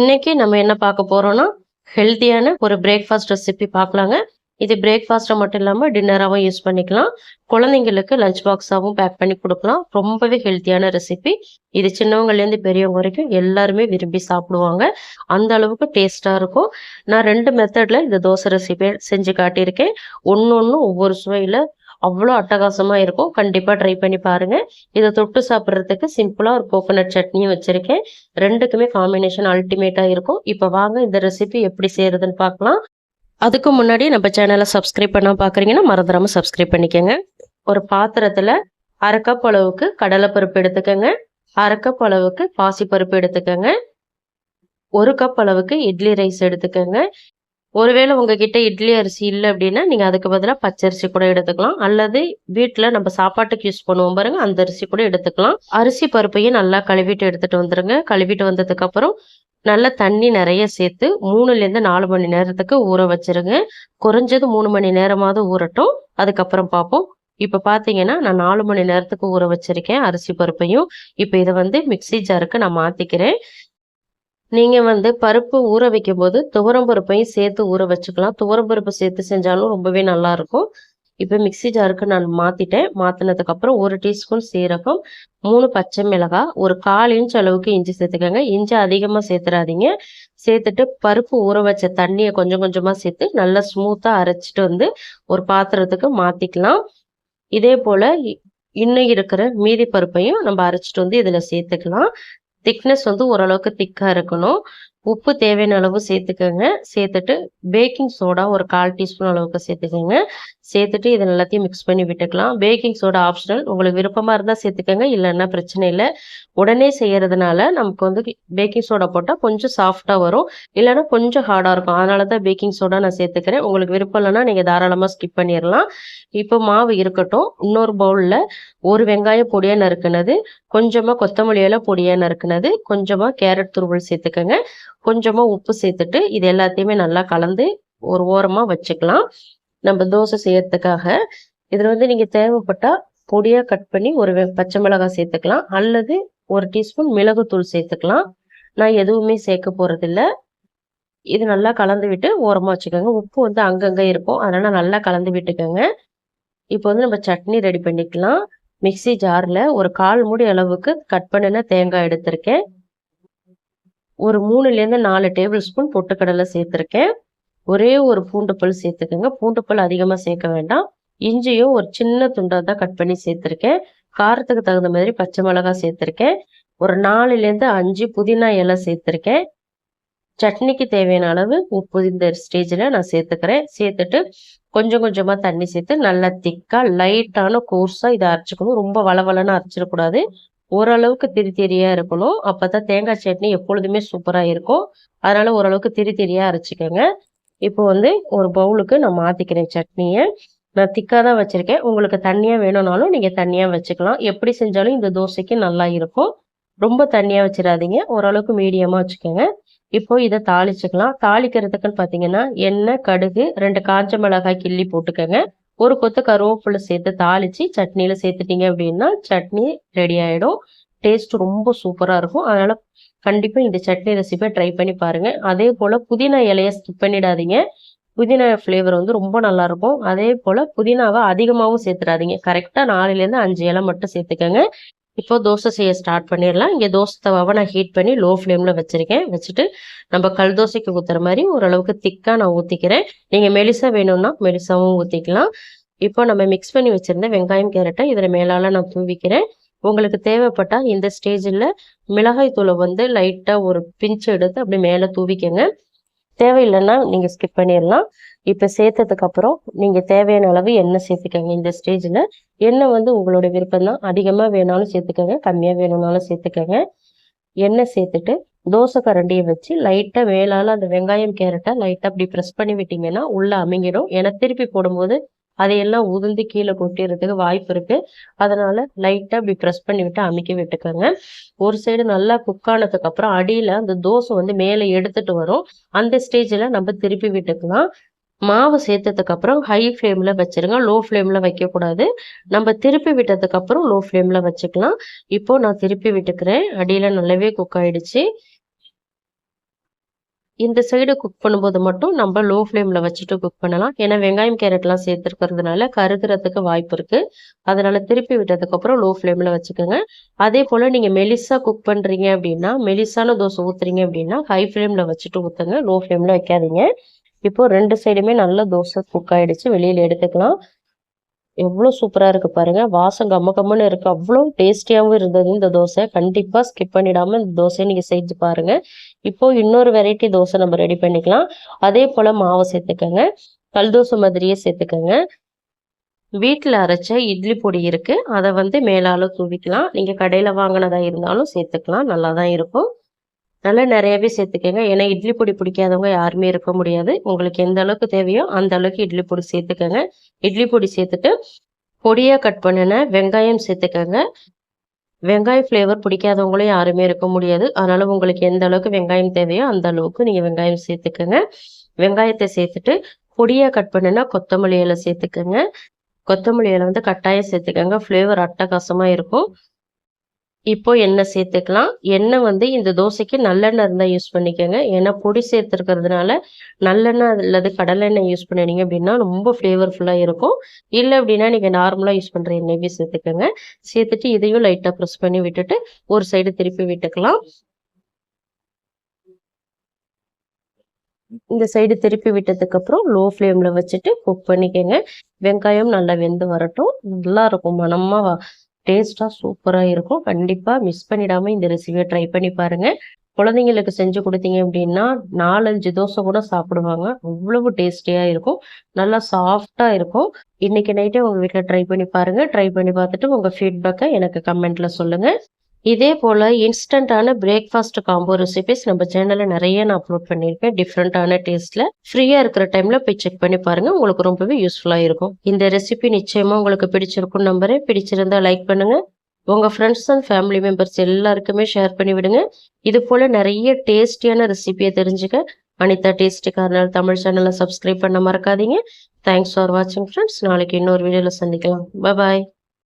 இன்னைக்கு நம்ம என்ன பார்க்க போகிறோன்னா ஹெல்த்தியான ஒரு பிரேக்ஃபாஸ்ட் ரெசிபி பார்க்கலாங்க. இது பிரேக்ஃபாஸ்ட்டை மட்டும் இல்லாமல் டின்னராகவும் யூஸ் பண்ணிக்கலாம். குழந்தைங்களுக்கு லஞ்ச் பாக்ஸாகவும் பேக் பண்ணி கொடுக்கலாம். ரொம்பவே ஹெல்த்தியான ரெசிபி இது சின்னவங்கலேருந்து பெரியவங்க வரைக்கும் எல்லாருமே விரும்பி சாப்பிடுவாங்க. அந்த அளவுக்கு டேஸ்ட்டாக இருக்கும். நான் ரெண்டு மெத்தடில் இந்த தோசை ரெசிபி செஞ்சு காட்டியிருக்கேன். ஒன்று ஒன்று ஒவ்வொரு சுவையில் அவ்வளோ அட்டகாசமாக இருக்கும். கண்டிப்பாக ட்ரை பண்ணி பாருங்கள் இதை தொட்டு சாப்பிட்றதுக்கு சிம்பிளாக ஒரு கோகோனட் சட்னியும் வச்சுருக்கேன். ரெண்டுக்குமே காம்பினேஷன் அல்டிமேட்டாக இருக்கும். இப்போ வாங்க இந்த ரெசிபி எப்படி செய்கிறதுன்னு பார்க்கலாம். அதுக்கு முன்னாடி நம்ம சேனலை சப்ஸ்கிரைப் பண்ண பார்க்குறீங்கன்னா மறந்துடாமல் சப்ஸ்கிரைப் பண்ணிக்கோங்க. ஒரு பாத்திரத்தில் அரை கப் அளவுக்கு கடலைப்பருப்பு எடுத்துக்கோங்க. அரை கப் அளவுக்கு பாசிப்பருப்பு எடுத்துக்கோங்க. ஒரு கப் அளவுக்கு இட்லி ரைஸ் எடுத்துக்கோங்க. ஒருவேளை உங்ககிட்ட இட்லி அரிசி இல்லை அப்படின்னா நீங்கள் அதுக்கு பதிலாக பச்சரிசி கூட எடுத்துக்கலாம். அல்லது வீட்டில் நம்ம சாப்பாட்டுக்கு யூஸ் பண்ணுவோம் பாருங்க அந்த அரிசி கூட எடுத்துக்கலாம். அரிசி பருப்பையும் நல்லா கழுவிட்டு எடுத்துட்டு வந்துருங்க. கழுவிட்டு வந்ததுக்கு அப்புறம் நல்லா தண்ணி நிறைய சேர்த்து மூணுலேருந்து நாலு மணி நேரத்துக்கு ஊற வச்சிருங்க. குறைஞ்சது மூணு மணி நேரமாவது ஊறட்டும். அதுக்கப்புறம் பார்ப்போம். இப்போ பார்த்தீங்கன்னா நான் நாலு மணி நேரத்துக்கு ஊற வச்சிருக்கேன் அரிசி பருப்பையும். இப்போ இதை வந்து மிக்சி ஜாருக்கு நான் மாற்றிக்கிறேன் நீங்கள் வந்து பருப்பு ஊற வைக்கும் போது துவரம் பருப்பையும் சேர்த்து ஊற வச்சுக்கலாம். துவரம் பருப்பு சேர்த்து செஞ்சாலும் ரொம்பவே நல்லாயிருக்கும். இப்போ மிக்சி ஜாருக்கு நான் மாற்றிட்டேன் மாற்றினதுக்கப்புறம் ஒரு டீஸ்பூன் சீரகம் மூணு பச்சை மிளகாய் ஒரு கால் இன்ச் அளவுக்கு இஞ்சி சேர்த்துக்கோங்க. இஞ்சி அதிகமாக சேர்த்துறாதீங்க. சேர்த்துட்டு பருப்பு ஊற வச்ச தண்ணியை கொஞ்சம் கொஞ்சமாக சேர்த்து நல்லா ஸ்மூத்தாக அரைச்சிட்டு வந்து ஒரு பாத்திரத்துக்கு மாற்றிக்கலாம் இதே போல் இன்னும் இருக்கிற மீதி பருப்பையும் நம்ம அரைச்சிட்டு வந்து இதில் சேர்த்துக்கலாம். திக்னஸ் வந்து ஓரளவுக்கு திக்காக இருக்கணும். உப்பு தேவையான அளவு சேர்த்துக்கோங்க. சேர்த்துட்டு பேக்கிங் சோடா ஒரு கால் டீஸ்பூன் அளவுக்கு சேர்த்துக்கோங்க. சேர்த்துட்டு இதை எல்லாத்தையும் மிக்ஸ் பண்ணி விட்டுக்கலாம். பேக்கிங் சோடா ஆப்ஷனல் உங்களுக்கு விருப்பமாக இருந்தால் சேர்த்துக்கோங்க. இல்லைன்னா பிரச்சனை இல்லை. உடனே செய்கிறதுனால நமக்கு வந்து பேக்கிங் சோடா போட்டால் கொஞ்சம் சாஃப்டாக வரும். இல்லைன்னா கொஞ்சம் ஹார்டாக இருக்கும். அதனால தான் பேக்கிங் சோடா நான் சேர்த்துக்கிறேன். உங்களுக்கு விருப்பம் இல்லைன்னா நீங்கள் தாராளமாக ஸ்கிப் பண்ணிடலாம் இப்போ மாவு இருக்கட்டும். இன்னொரு பவுலில் ஒரு வெங்காயம் பொடியாக நறுக்குனது கொஞ்சமாக கொத்தமல்லி இலை பொடியாக நறுக்குனது கொஞ்சமாக கேரட் துருவல் சேர்த்துக்கோங்க. கொஞ்சமாக உப்பு சேர்த்துட்டு இது எல்லாத்தையுமே நல்லா கலந்து ஒரு ஓரமாக வச்சுக்கலாம். நம்ம தோசை செய்யறதுக்காக. இதில் வந்து நீங்கள் தேவைப்பட்டால் பொடியாக கட் பண்ணி ஒரு பச்சை மிளகாய் சேர்த்துக்கலாம். அல்லது ஒரு டீஸ்பூன் மிளகுத்தூள் சேர்த்துக்கலாம். நான் எதுவுமே சேர்க்க போகிறதில்ல இது நல்லா கலந்து விட்டு ஓரமாக வச்சுக்கோங்க. உப்பு வந்து அங்கங்கே இருக்கும். அதனால் நல்லா கலந்து விட்டுக்கோங்க. இப்போ வந்து நம்ம சட்னி ரெடி பண்ணிக்கலாம். மிக்சி ஜாரில் ஒரு கால் மூடி அளவுக்கு கட் பண்ணின தேங்காய் எடுத்திருக்கேன். ஒரு மூணுலேருந்து நாலு டேபிள் ஸ்பூன் பொட்டுக்கடலை சேர்த்துருக்கேன். ஒரே ஒரு பூண்டு பல் சேர்த்துக்கோங்க. பூண்டு பல் அதிகமாக சேர்க்க வேண்டாம். இஞ்சியும் ஒரு சின்ன துண்டாக தான் கட் பண்ணி சேர்த்துருக்கேன். காரத்துக்கு தகுந்த மாதிரி பச்சை மிளகா சேர்த்துருக்கேன். ஒரு நாலுலேருந்து அஞ்சு புதினா இலை சேர்த்துருக்கேன். சட்னிக்கு தேவையான அளவு உப்பு இந்த ஸ்டேஜில் நான் சேர்த்துக்கிறேன். சேர்த்துட்டு கொஞ்சம் கொஞ்சமாக தண்ணி சேர்த்து நல்லா திக்காக லைட்டான கோர்ஸாக இதை அரைச்சிக்கணும். ரொம்ப வளவலன்னு அரைச்சிடக்கூடாது. ஓரளவுக்கு திரி திரியாக இருக்கணும். அப்போ தான் தேங்காய் சட்னி எப்பொழுதுமே சூப்பராக இருக்கும். அதனால் ஓரளவுக்கு திரி திரியாக அரைச்சிக்கோங்க. இப்போ வந்து ஒரு பவுலுக்கு நான் மாற்றிக்கிறேன் சட்னியை. நான் திக்காக தான் வச்சுருக்கேன். உங்களுக்கு தண்ணியாக வேணும்னாலும் நீங்கள் தண்ணியாக வச்சுக்கலாம். எப்படி செஞ்சாலும் இந்த தோசைக்கு நல்லா இருக்கும். ரொம்ப தண்ணியாக வச்சிடாதீங்க. ஓரளவுக்கு மீடியமாக வச்சுக்கோங்க. இப்போ இதை தாளிச்சுக்கலாம். தாளிக்கிறதுக்குன்னு பார்த்தீங்கன்னா எண்ணெய் கடுகு ரெண்டு காஞ்ச மிளகாய் கிள்ளி போட்டுக்கோங்க. ஒரு கொத்து கருவேப்பிலை சேர்த்து தாளித்து சட்னியில் சேர்த்துட்டீங்க அப்படின்னா சட்னி ரெடி ஆகிடும் டேஸ்ட் ரொம்ப சூப்பராக இருக்கும். அதனால் கண்டிப்பாக இந்த சட்னி ரெசிபியை ட்ரை பண்ணி பாருங்கள் அதே போல் புதினா இலையை ஸ்கிப் பண்ணிடாதீங்க. புதினா ஃப்ளேவர் வந்து ரொம்ப நல்லாயிருக்கும் அதே போல் புதினாவை அதிகமாகவும் சேர்த்துடாதீங்க. கரெக்டாக நாலுலேருந்து அஞ்சு இலை மட்டும் சேர்த்துக்கோங்க. இப்போ தோசை செய்ய ஸ்டார்ட் பண்ணிடலாம். இங்கே தோசை தவாவை நான் ஹீட் பண்ணி லோ ஃப்ளேமில் வச்சுருக்கேன். வச்சுட்டு நம்ம கல் தோசைக்கு ஊற்றுற மாதிரி ஓரளவுக்கு திக்காக நான் ஊற்றிக்கிறேன் நீங்கள் மெலிசா வேணும்னா மெலிசாவும் ஊற்றிக்கலாம் இப்போ நம்ம மிக்ஸ் பண்ணி வச்சுருந்த வெங்காயம் கேரட்டை இதில் மேலால் நான் தூவிக்கிறேன். உங்களுக்கு தேவைப்பட்டால் இந்த ஸ்டேஜில் மிளகாய் தூளை வந்து லைட்டாக ஒரு பிஞ்சு எடுத்து அப்படி மேலே தூவிக்கங்க. தேவையில்லைன்னா நீங்கள் ஸ்கிப் பண்ணிடலாம். இப்போ சேர்த்ததுக்கப்புறம் நீங்கள் தேவையான அளவு எண்ணெய் சேர்த்துக்கோங்க இந்த ஸ்டேஜில் எண்ணெய் வந்து உங்களோட விருப்பம் தான். அதிகமாக வேணாலும் சேர்த்துக்கோங்க கம்மியாக வேணும்னாலும் சேர்த்துக்கோங்க. எண்ணெய் சேர்த்துட்டு தோசை கரண்டியை வச்சு லைட்டாக மேலால் அந்த வெங்காயம் கேரட்டை லைட்டாக அப்படி ப்ரெஸ் பண்ணி விட்டிங்கன்னா உள்ளே அமைங்கிடும். ஏன்னா திருப்பி போடும்போது அதையெல்லாம் உதிர்ந்து கீழே கொட்டிடுறதுக்கு வாய்ப்பு இருக்கு. அதனால லைட்டா இப்படி ப்ரெஸ் பண்ணி விட்டு அமைக்க விட்டுக்கோங்க. ஒரு சைடு நல்லா குக் ஆனதுக்கு அப்புறம் அடியில அந்த தோசை வந்து மேலே எடுத்துட்டு வரும். அந்த ஸ்டேஜ்ல நம்ம திருப்பி விட்டுக்கலாம். மாவு சேர்த்ததுக்கு அப்புறம் ஹை ஃப்ளேமில் வச்சிருங்க. லோ ஃப்ளேமில் வைக்கக்கூடாது. நம்ம திருப்பி விட்டதுக்கு அப்புறம் லோ ஃப்ளேமில் வச்சுக்கலாம். இப்போ நான் திருப்பி விட்டுக்கிறேன். அடியில் நல்லாவே குக் ஆயிடுச்சு. இந்த சைடு குக் பண்ணும்போது மட்டும் நம்ம லோ ஃப்ளேமில் வச்சுட்டு குக் பண்ணலாம். ஏன்னா வெங்காயம் கேரட்லாம் சேர்த்துருக்கிறதுனால கருகிறதுக்கு வாய்ப்பு இருக்குது அதனால் திருப்பி விட்டதுக்கப்புறம் லோ ஃப்ளேமில் வச்சுக்கோங்க. அதே போல் நீங்கள் மெலிசாக குக் பண்ணுறீங்க அப்படின்னா மெலிசான தோசை ஊற்றுறீங்க அப்படின்னா ஹை ஃப்ளேமில் வச்சுட்டு ஊற்றுங்க லோ ஃப்ளேமில் வைக்காதீங்க. இப்போ ரெண்டு சைடுமே நல்ல தோசை குக் ஆகிடுச்சு வெளியில் எடுத்துக்கலாம். எவ்வளோ சூப்பராக இருக்குது பாருங்கள் வாசம் கம்ம கம்மன்னு இருக்குது அவ்வளோ டேஸ்டியாகவும் இருந்தது இந்த தோசை. கண்டிப்பாக ஸ்கிப் பண்ணிடாமல் இந்த தோசையை நீங்கள் செஞ்சு பாருங்கள் இப்போது இன்னொரு வெரைட்டி தோசை நம்ம ரெடி பண்ணிக்கலாம். அதே போல் மாவை சேர்த்துக்கோங்க. கல் தோசை மாதிரியே சேர்த்துக்கோங்க. வீட்டில் அரைச்ச இட்லி பொடி இருக்குது அதை வந்து மேலால தூவிக்கலாம். நீங்கள் கடையில் வாங்கினதா இருந்தாலும் சேர்த்துக்கலாம். நல்லா தான் இருக்கும். நல்லா நிறையவே சேர்த்துக்கோங்க. ஏன்னா இட்லி பொடி பிடிக்காதவங்க யாருமே இருக்க முடியாது. உங்களுக்கு எந்த அளவுக்கு தேவையோ அந்த அளவுக்கு இட்லி பொடி சேர்த்துக்கோங்க. இட்லி பொடி சேர்த்துட்டு பொடியாக கட் பண்ணின வெங்காயம் சேர்த்துக்கோங்க. வெங்காய ஃப்ளேவர் பிடிக்காதவங்களும் யாருமே இருக்க முடியாது. அதனால உங்களுக்கு எந்த அளவுக்கு வெங்காயம் தேவையோ அந்த அளவுக்கு நீங்கள் வெங்காயம் சேர்த்துக்கோங்க. வெங்காயத்தை சேர்த்துட்டு பொடியாக கட் பண்ணினா கொத்தமல்லி இலை சேர்த்துக்கோங்க. கொத்தமல்லி இலை வந்து கட்டாயம் சேர்த்துக்கோங்க. ஃப்ளேவர் அட்டகாசமாக இருக்கும். இப்போ எண்ணெய் சேர்த்துக்கலாம். எண்ணெய் வந்து இந்த தோசைக்கு நல்லெண்ணெய் இருந்தால் யூஸ் பண்ணிக்கோங்க. ஏன்னா பொடி சேர்த்துருக்கிறதுனால நல்லெண்ணெய் அல்லது கடலெண்ணெய் யூஸ் பண்ணினீங்க அப்படின்னா ரொம்ப ஃப்ளேவர்ஃபுல்லாக இருக்கும். இல்லை அப்படின்னா நீங்கள் நார்மலாக யூஸ் பண்ணுற எண்ணெயவே சேர்த்துக்கோங்க. சேர்த்துட்டு இதையும் லைட்டாக ப்ரெஸ் பண்ணி விட்டுட்டு ஒரு சைடு திருப்பி விட்டுக்கலாம். இந்த சைடு திருப்பி விட்டதுக்கப்புறம் லோ ஃப்ளேமில் வச்சுட்டு குக் பண்ணிக்கோங்க. வெங்காயம் நல்லா வெந்து வரட்டும். நல்லா இருக்கும். மனமாக டேஸ்ட்டாக சூப்பராக இருக்கும். கண்டிப்பாக மிஸ் பண்ணிடாமல் இந்த ரெசிபியை ட்ரை பண்ணி பாருங்கள் குழந்தைங்களுக்கு செஞ்சு கொடுத்தீங்க அப்படின்னா நாலஞ்சு தோசை கூட சாப்பிடுவாங்க. அவ்வளவு டேஸ்டியாக இருக்கும். நல்லா சாஃப்டாக இருக்கும். இன்னைக்கு நைட்டே உங்கள் வீட்டில் ட்ரை பண்ணி பாருங்கள் ட்ரை பண்ணி பார்த்துட்டு உங்கள் ஃபீட்பேக்கை எனக்கு கமெண்ட்டில் சொல்லுங்கள் இதே போல் இன்ஸ்டண்ட்டான பிரேக்ஃபாஸ்ட் காம்போ ரெசிபிஸ் நம்ம சேனலில் நிறைய நான் அப்லோட் பண்ணியிருக்கேன். டிஃப்ரெண்ட்டான டேஸ்ட்டில் ஃப்ரீயாக இருக்கிற டைமில் போய் செக் பண்ணி பாருங்கள் உங்களுக்கு ரொம்பவே யூஸ்ஃபுல்லாக இருக்கும். இந்த ரெசிபி நிச்சயமாக உங்களுக்கு பிடிச்சிருக்கும் நம்புறேன். பிடிச்சிருந்தா லைக் பண்ணுங்கள் உங்கள் ஃப்ரெண்ட்ஸ் அண்ட் ஃபேமிலி மெம்பர்ஸ் எல்லாருக்குமே ஷேர் பண்ணி விடுங்க. இது போல் நிறைய டேஸ்டியான ரெசிபியை தெரிஞ்சுக்க அனிதா டேஸ்டி கார்னர் தமிழ் சேனலை சப்ஸ்கிரைப் பண்ண மறக்காதீங்க. தேங்க்ஸ் ஃபார் வாட்சிங் ஃப்ரெண்ட்ஸ் நாளைக்கு இன்னொரு வீடியோவில் சந்திக்கலாம். பாய்